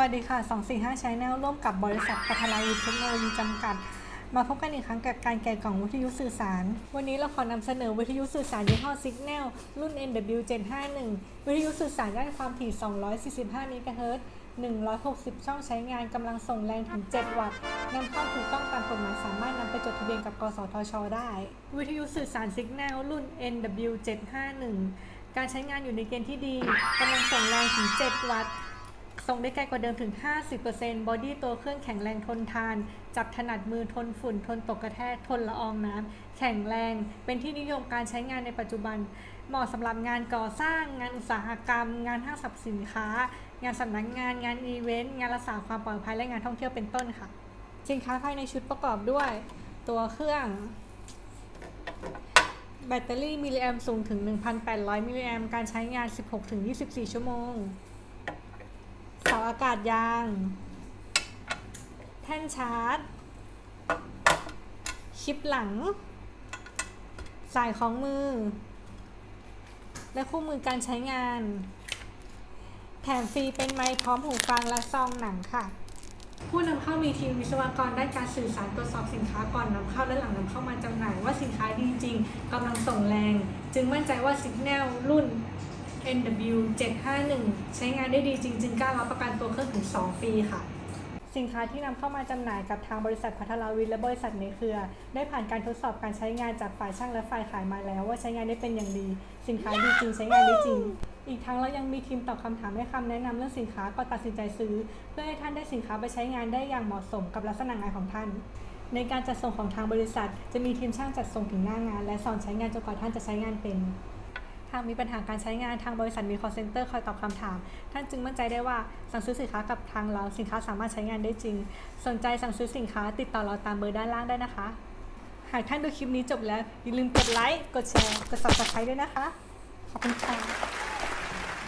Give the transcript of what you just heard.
วัสดีค่ะ 245 Channel ร่วมกับบริษัทพัทลาวิทย์เทคโนโลยีจำกัด มาพบกันอีกครั้งกับการแกะกล่องวิทยุสื่อสาร วันนี้เราขอนำเสนอวิทยุสื่อสารยี่ห้อ Signal รุ่น NW751 วิทยุสื่อสารด้านความถี่ 245เมกะเฮิรตซ์160 ช่องใช้งานกำลังส่งแรงถึง 7 วัตต์นำเข้าถูกต้องตามกฎหมายสามารถนำไปจดทะเบียนกับ กสทช ได้ วิทยุสื่อสาร Signal รุ่น NW751 การใช้งานอยู่ในเกณฑ์ที่ดีกำลังส่งแรงถึง 7 วัตต์ ส่งได้ไกลกว่าเดิมถึง 50%บอดี้ตัวเครื่องแข็งแรงทนทาน จับถนัดมือทนฝุ่น ทนตกกระแทก ทนละอองน้ำ แข็งแรง เป็นที่นิยมการใช้งานในปัจจุบัน เหมาะสำหรับงานก่อสร้าง งานอุตสาหกรรม งานห้างสรรพสินค้า งานสำนักงาน งานอีเวนต์ งานรักษาความปลอดภัย และงานท่องเที่ยวเป็นต้นค่ะ สินค้าภายในชุดประกอบด้วย ตัวเครื่อง แบตเตอรี่มิลลิแอมสูงถึง 1,800 มิลลิแอมการใช้งาน 16-24 ชั่วโมงาอากาศยาง แท่นชาร์จชิปหลัง สายของมือ และคู่มือการใช้งาน แถมฟรีเป็นไมค์พร้อมหูฟังและซองหนังค่ะ ผู้นำเข้ามีทีมวิศวกรด้านการสื่อสารตรวจสอบสินค้าก่อนนำเข้าและหลังนำเข้ามาจำหน่ายว่าสินค้าดีจริงกำลังส่งแรง จึงมั่นใจว่า Signal รุ่น NW 751 ใช้งานได้ดีจริงจึงกล้ารับประกันตัวเครื่องถึง 2 ปีค่ะ สินค้าที่นำเข้ามาจำหน่ายกับทางบริษัทพัทรวิทย์และบริษัทในเครือ ได้ผ่านการทดสอบการใช้งานจากฝ่ายช่างและฝ่ายขายมาแล้ว ว่าใช้งานได้เป็นอย่างดี สินค้าดีจริงใช้งานได้จริง อีกทั้งเรายังมีทีมตอบคำถามให้คำแนะนำเรื่องสินค้าก่อนตัดสินใจซื้อ เพื่อให้ท่านได้สินค้าไปใช้งานได้อย่างเหมาะสมกับลักษณะงานของท่าน ในการจัดส่งของทางบริษัท จะมีทีมช่างจัดส่งถึงหน้างาน และสอนใช้งานจนกว่าท่านจะใช้งานเป็น หากมีปัญหาการใช้งานทางบริษัทมี call center คอยตอบคำถาม ท่านจึงมั่นใจได้ว่าสั่งซื้อสินค้ากับทางเราสินค้าสามารถใช้งานได้จริง สนใจสั่งซื้อสินค้าติดต่อเราตามเบอร์ด้านล่างได้นะคะ หากท่านดูคลิปนี้จบแล้วอย่าลืมกดไลค์กดแชร์กด subscribe ด้วยนะคะขอบคุณค่ะ